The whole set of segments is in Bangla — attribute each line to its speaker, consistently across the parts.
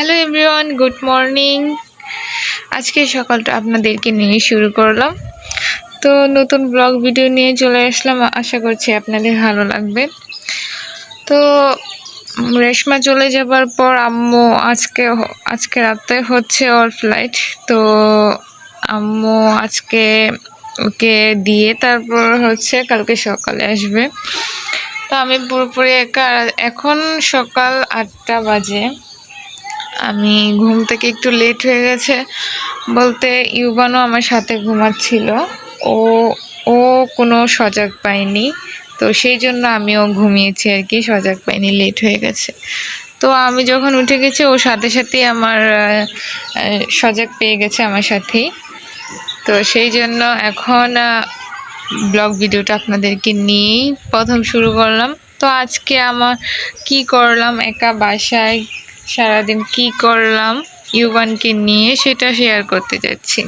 Speaker 1: হ্যালো এভরিওয়ান গুড মর্নিং আজকে সকালটা আপনাদেরকে নিয়ে শুরু করলাম। তো নতুন ব্লগ ভিডিও নিয়ে চলে আসলাম। আশা করছি আপনাদের ভালো লাগবে। তো রেশমা চলে যাবার পর আম্মু আজকে আজকে রাতে হচ্ছে ওর ফ্লাইট তো আম্মু আজকে ওকে দিয়ে তারপর হচ্ছে কালকে সকালে আসবে। তো আমি পুরোপুরি একা। এখন সকাল আটটা বাজে। আমি ঘুম থেকে একটু লেট হয়ে গেছে। বলতে ইউবানও আমার সাথে ঘুমাচ্ছিল। ও ও কোনো সজাগ পায়নি। তো সেই জন্য আমিও ঘুমিয়েছি আর কি, সজাগ পাইনি লেট হয়ে গেছে। তো আমি যখন উঠে গেছি, ও সাথে সাথেই আমার সজাগ পেয়ে গেছে আমার সাথেই। তো সেই জন্য এখন ব্লগ ভিডিওটা আপনাদেরকে নিয়েই প্রথম শুরু করলাম। তো আজকে আমার কি করলাম, একা বাসায় সারাদিন কি করলাম ইউবানকে নিয়ে সেটা শেয়ার করতে যাচ্ছি।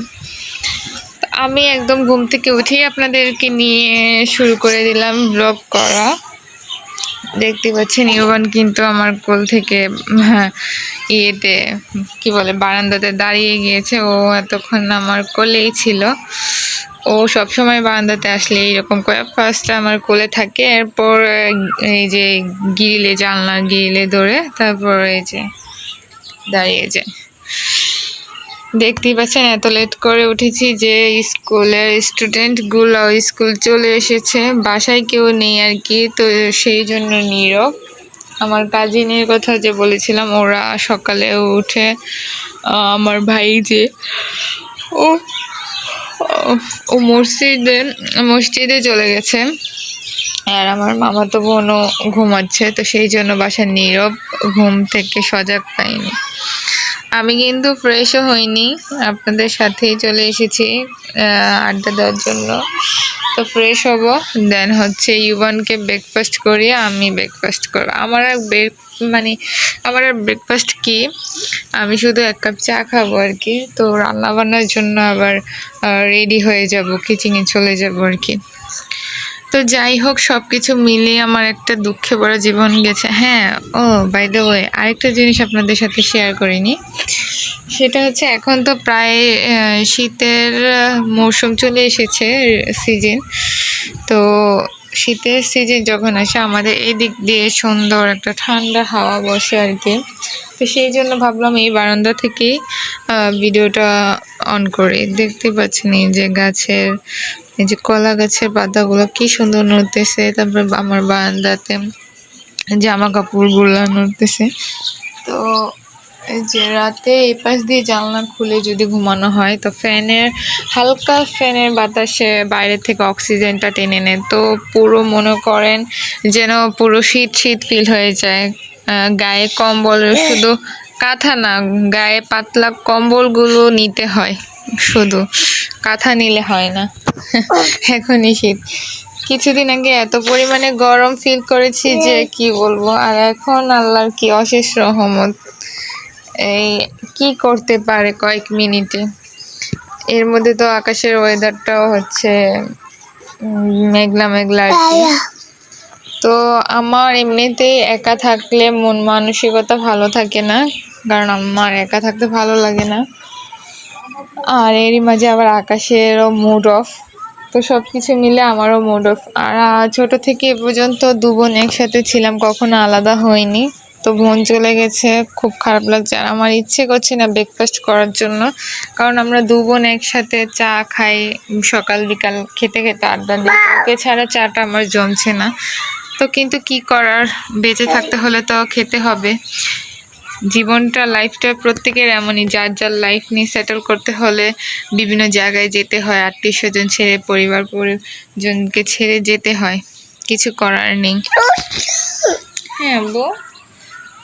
Speaker 1: আমি একদম ঘুম থেকে উঠেই আপনাদেরকে নিয়ে শুরু করে দিলাম ব্লগ করা। দেখতে পাচ্ছেন ইউবান কিন্তু আমার কোল থেকে হ্যাঁ, ইয়েতে কি বলে বারান্দাতে দাঁড়িয়ে গিয়েছে। ও এতক্ষণ আমার কোলেই ছিল। ও সব সময় বারান্দাতে আসলে এইরকম করে। ফার্স্ট আমার কোলে থাকে, এরপর এই যে গিরিলে, জানলা গিরিলে ধরে তারপর এই যে দাঁড়িয়ে যায়। দেখতেই পাচ্ছেন এত লেট করে উঠেছি যে স্কুলের স্টুডেন্টগুলো স্কুল চলে এসেছে, বাসায় কেউ নেই আর কি, তো সেই জন্য নীরব। আমার কাজিনের কথা যে বলেছিলাম, ওরা সকালে উঠে আমার ভাই যে ও ও মসজিদে মসজিদে চলে গেছে। আর আমার মামা তো বোনও ঘুমাচ্ছে, তো সেই জন্য বাসার নীরব ঘুম থেকে সজাগ পাইনি আমি কিন্তু ফ্রেশও হইনি, আপনাদের সাথেই চলে এসেছি আড্ডা দেওয়ার জন্য। তো ফ্রেশ হব দেন হচ্ছে ইউবানকে ব্রেকফাস্ট করিয়ে আমি ব্রেকফাস্ট করব। আমার ব্রেক মানে আমার আর ব্রেকফাস্ট কি? আমি শুধু এক কাপ চা খাব আর কি। তো রান্না বান্নার জন্য আবার রেডি হয়ে যাব কিচিংয়ে চলে যাব আর কি। তো যাই হোক সব কিছু মিলিয়ে আমার একটা দুঃখে ভরা জীবন গেছে। হ্যাঁ ও বাই দ্য ওয়ে আরেকটা জিনিস আপনাদের সাথে শেয়ার করিনি। সেটা হচ্ছে এখন তো প্রায় শীতের মৌসুম চলে এসেছে সিজন তো শীতের সিজন যখন আসে, আমাদের এই দিক দিয়ে সুন্দর একটা ঠান্ডা হাওয়া বসে আর কি। তো সেই জন্য ভাবলাম এই বারান্দা থেকেই ভিডিওটা অন করে। দেখতে পাচ্ছেন এই যে গাছের, এই যে কলা গাছের পাতাগুলো কি সুন্দর নড়তেছে, তারপর আমার বারান্দাতে জামা কাপড়গুলো নড়তেছে। তো এই যে রাতে এই পাশ দিয়ে জানলা খুলে যদি ঘুমানো হয় তো ফ্যানের হালকা ফ্যানের বাতাসে বাইরে থেকে অক্সিজেনটা টেনে নেয়। তো পুরো মনে করেন যেন পুরো শীত শীত ফিল হয়ে যায়। গায়ে কম্বল শুধু কাঁথা না গায়ে পাতলা কম্বলগুলো নিতে হয়। শুধু কাঁথা নিলে হয় না। এখনই শীত। কিছুদিন আগে এত পরিমাণে গরম ফিল করেছি যে কি বলব আর এখন আল্লাহর কি অশেষ রহমত। এই কি করতে পারে কয়েক মিনিটে। এর মধ্যে তো আকাশের ওয়েদারটাও হচ্ছে মেঘলা মেঘলা আর কি। তো আমার এমনিতেই একা থাকলে মন মানসিকতা ভালো থাকে না কারণ আমার একা থাকতে ভালো লাগে না। আর এরই মাঝে আবার আকাশেরও মুড অফ তো সব কিছু মিলে আমারও মুড অফ আর ছোট থেকে এ পর্যন্ত দু বোন একসাথে ছিলাম কখনো আলাদা হয়নি তো বোন চলে গেছে, খুব খারাপ লাগছে। আর আমার ইচ্ছে করছে না ব্রেকফাস্ট করার জন্য। কারণ আমরা দু বোন একসাথে চা খাই, সকাল বিকাল খেতে খেতে আড্ডা দিই। ওকে ছাড়া চাটা আমার জমছে না। তো কিন্তু কি করার? বেঁচে থাকতে হলে তো খেতে হবে। জীবনটা লাইফটা প্রত্যেকের এমনই। যার যার লাইফ নিয়ে সেটেল করতে হলে বিভিন্ন জায়গায় যেতে হয়। আত্মীয় স্বজন ছেড়ে, পরিবার পরিজনকে ছেড়ে যেতে হয়। কিছু করার নেই। হ্যাঁ বো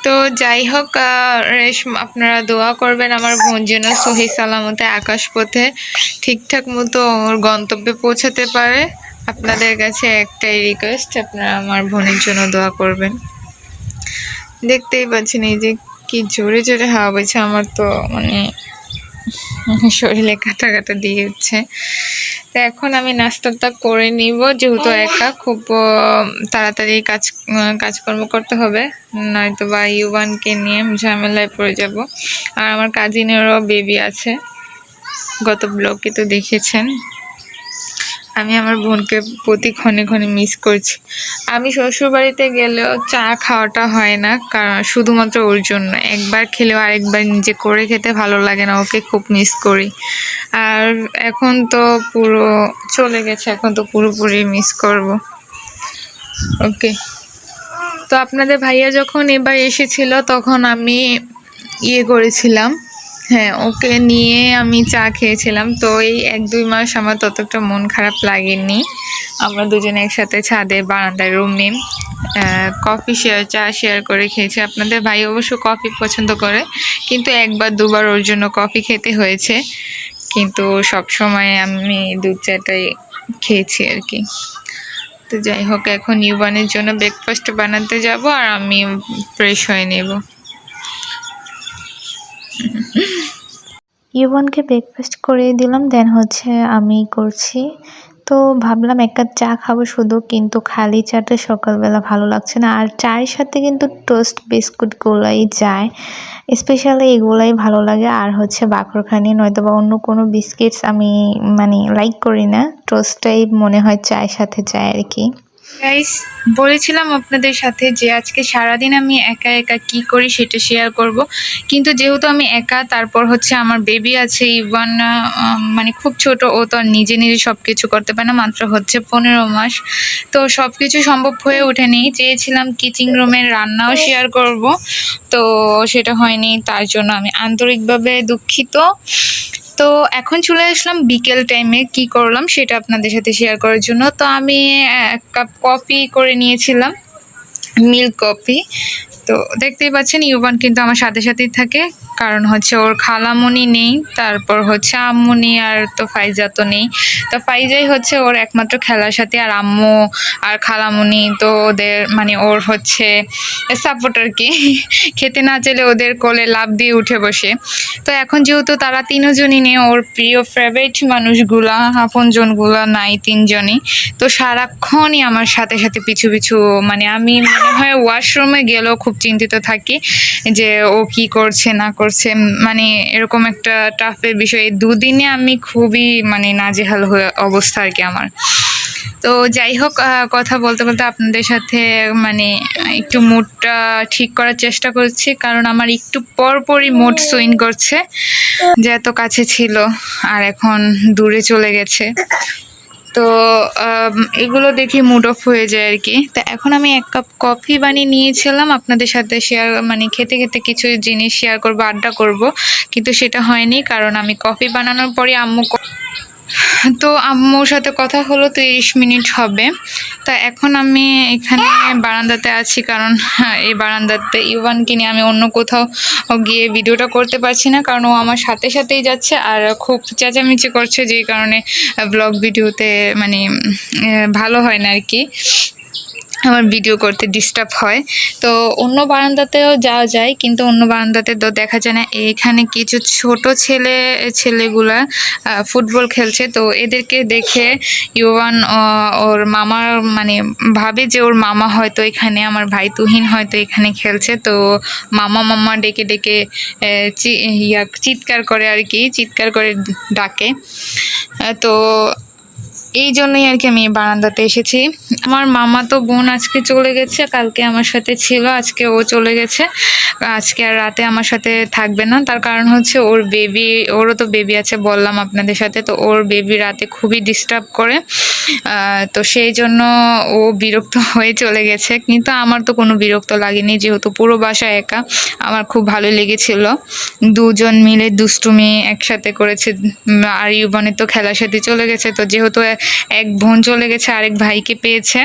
Speaker 1: তো যাই হোক রেশম, আপনারা দোয়া করবেন আমার বোন যেন সহি সালামতে আকাশপথে ঠিকঠাক মতো ওর গন্তব্যে পৌঁছাতে পারে। আপনাদের কাছে একটাই রিকোয়েস্ট আপনারা আমার বোনের জন্য দোয়া করবেন। দেখতেই পাচ্ছেন এই যে কি জোরে জোরে হাওয়া বইছে, আমার তো মানে শরীরে কাটা কাটা দিয়ে হচ্ছে তো এখন আমি নাস্তাটা করে নিব, যেহেতু একা খুব তাড়াতাড়ি কাজ কাজকর্ম করতে হবে। নয়তো বা ইউবানকে নিয়ে ঝামেলায় পড়ে যাব। আর আমার কাজিনেরও বেবি আছে। গত ব্লগে তো দেখেছেন। আমি আমার বোনকে প্রতি ক্ষণে ক্ষণে মিস করছি। আমি শ্বশুর বাড়িতে গেলেও চা খাওয়াটা হয় না, কারণ শুধুমাত্র ওর জন্য। একবার খেলেও আরেকবার নিজে করে খেতে ভালো লাগে না, ওকে খুব মিস করি। আর এখন তো পুরো চলে গেছে, এখন তো পুরোপুরি মিস করব। ওকে তো আপনাদের ভাইয়া যখন এবার এসেছিল, তখন আমি ইয়ে করেছিলাম। হ্যাঁ ওকে নিয়ে আমি চা খেয়েছিলাম। তো এই এক দুই মাস আমার ততটা মন খারাপ লাগেনি। আমরা দুজনে একসাথে ছাদে বারান্দায় রুম রুমে কফি শেয়ার চা শেয়ার করে খেয়েছি। আপনাদের ভাই অবশ্য কফি পছন্দ করে, কিন্তু একবার দুবার ওর জন্য কফি খেতে হয়েছে। কিন্তু সব সময় আমি দুধ চাটাই খেয়েছি আর কি। তো যাই হোক, এখন ইউবানের জন্য ব্রেকফাস্ট বানাতে যাব আর আমি ফ্রেশ হয়ে নেব।
Speaker 2: ইউবনকে ব্রেকফাস্ট করে দিলাম দেন হচ্ছে আমি করছি। তো ভাবলাম এক কাপ চা খাব শুধু, কিন্তু খালি চাটা সকালবেলা ভালো লাগছে না। আর চায়ের সাথে কিন্তু টোস্ট বিস্কুটগুলোই যায় স্পেশালি এগুলাই ভালো লাগে। আর হচ্ছে বাকরখানি নয়তো বা অন্য কোনো বিস্কিটস আমি মানে লাইক করি না। টোস্টটাই মনে হয় চায়ের সাথে যায় আর কি।
Speaker 1: গাইস বলেছিলাম আপনাদের সাথে যে আজকে সারাদিন আমি একা একা কি করি সেটা শেয়ার করব। কিন্তু যেহেতু আমি একা, তারপর হচ্ছে আমার বেবি আছে ইভান মানে খুব ছোট, ও তো নিজে নিজে সব কিছু করতে পারে না, মাত্র হচ্ছে পনেরো মাস। তো সব কিছু সম্ভব হয়ে ওঠেনি। চেয়েছিলাম কিচিং রুমের রান্নাও শেয়ার করব। তো সেটা হয়নি, তার জন্য আমি আন্তরিকভাবে দুঃখিত। তো এখন চলে আসলাম বিকেল টাইমে কি করলাম সেটা আপনাদের সাথে শেয়ার করার জন্য। তো আমি এক কাপ কফি করে নিয়েছিলাম মিল্ক কফি তো দেখতেই পাচ্ছেন, ইউবান কিন্তু আমার সাথে সাথেই থাকে। কারণ হচ্ছে ওর খালামণি নেই, তারপর হচ্ছে আম্মুনি আর তো ফাইজা তো নেই। তো ফাইজাই হচ্ছে ওর একমাত্র খেলার সাথে আর আম্মু আর খালামণি তো ওদের মানে ওর হচ্ছে সাপোর্ট আর কি। খেতে না চাইলে ওদের কোলে লাভ দিয়ে উঠে বসে। তো এখন যেহেতু তারা তিনজনই নেই, ওর প্রিয় ফেভারিট মানুষগুলা, আপনজনগুলা নাই তিনজনই। তো সারাক্ষণই আমার সাথে সাথে পিছু পিছু মানে আমি মনে হয় ওয়াশরুমে গেলেও খুব চিন্তিত থাকি যে ও কি করছে, না করছে মানে এরকম একটা টাফের বিষয়। এই দুদিনে আমি খুবই মানে নাজেহাল হয়ে অবস্থা আর কি আমার। তো যাই হোক কথা বলতে বলতে আপনাদের সাথে মানে একটু মুডটা ঠিক করার চেষ্টা করছি। কারণ আমার একটু পরপরই মুড সুইং করছে। যে এত কাছে ছিল আর এখন দূরে চলে গেছে। তো এগুলো দেখে মুড অফ হয়ে যায় আর কি। তো এখন আমি এক কাপ কফি বানিয়ে নিয়েছিলাম। আপনাদের সাথে শেয়ার মানে খেতে খেতে কিছু জিনিস শেয়ার করব, আড্ডা করব। কিন্তু সেটা হয়নি, কারণ আমি কফি বানানোর পরে আম্মু তো আম্মুর সাথে কথা হলো তিরিশ মিনিট হবে। তা এখন আমি এখানে বারান্দাতে আছি কারণ হ্যাঁ, এই বারান্দাতে ইউভানকে নিয়ে আমি অন্য কোথাও গিয়ে ভিডিওটা করতে পারছি না কারণ ও আমার সাথে সাথেই যাচ্ছে আর খুব চেঁচামেচি করছে যেই কারণে ব্লগ ভিডিওতে মানে ভালো হয় না আর কি। আমার ভিডিও করতে ডিস্টার্ব হয়। তো অন্য বারান্দাতেও যাওয়া যায়, কিন্তু অন্য বারান্দাতে তো দেখা যায় না। এখানে কিছু ছোট ছেলে, ছেলেগুলা ফুটবল খেলছে। তো এদেরকে দেখে ইউয়ান ওর মামার মানে ভাবে যে ওর মামা হয়তো এখানে, আমার ভাই তুহিন হয়তো এখানে খেলছে। তো মামা মামা ডেকে ডেকে ইয়া, চিৎকার করে আর কি, চিৎকার করে ডাকে। তো এই জন্যই আর কি আমি বারান্দাতে এসেছি। আমার মামা তো বোন আজকে চলে গেছে, কালকে আমার সাথে ছিল, আজকে ও চলে গেছে। আজকে আর রাতে আমার সাথে থাকবে না। তার কারণ হচ্ছে ওর বেবি ওরও তো বেবি আছে বললাম আপনাদের সাথে, তো ওর বেবি রাতে খুবই ডিস্টার্ব করে। তো সেই জন্য ও বিরক্ত হয়ে চলে গেছে। কিন্তু আমার তো কোনো বিরক্ত লাগেনি, যেহেতু পুরো বাসা একা, আমার খুব ভালো লেগেছিল। দুজন মিলে দুষ্টুমি একসাথে করেছে। আর ইউবনের তো খেলার সাথে চলে গেছে, তো যেহেতু এক বোন চলে গেছে, আরেক ভাইকে পেয়েছে।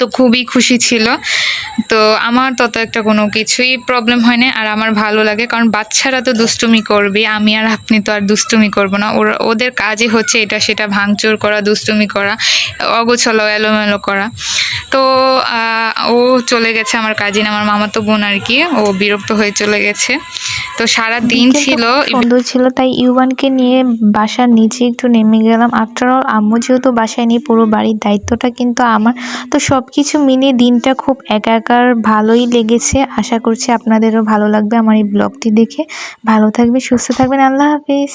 Speaker 1: তো খুবই খুশি ছিল। তো আমার তত একটা কোনো কিছুই প্রবলেম হয় না আর আমার ভালো লাগে। কারণ বাচ্চারা তো দুষ্টুমি করবে, আমি আর আপনি তো আর দুষ্টুমি করব না। ওরা, ওদের কাজই হচ্ছে এটা, সেটা ভাঙচুর করা, দুষ্টুমি করা, অগোছলো, এলোমেলো করা। তো ও চলে গেছে আমার কাজিন আমার মামা তো বোন আর কি। ও বিরক্ত হয়ে চলে গেছে। তো সারা দিন ছিল
Speaker 2: সুন্দর ছিল তাই ইউবানকে নিয়ে বাসার নিচে একটু নেমে গেলাম। আফটার অল আম্মু যেহেতু বাসায় নিয়ে পুরো বাড়ির দায়িত্বটা কিন্তু আমার। তো সব কিছু মিলিয়ে দিনটা খুব একাকার ভালোই লেগেছে। আশা করছি আপনাদেরও ভালো লাগবে আমার এই ব্লগটি দেখে। ভালো থাকবে সুস্থ থাকবেন। আল্লাহ হাফিজ।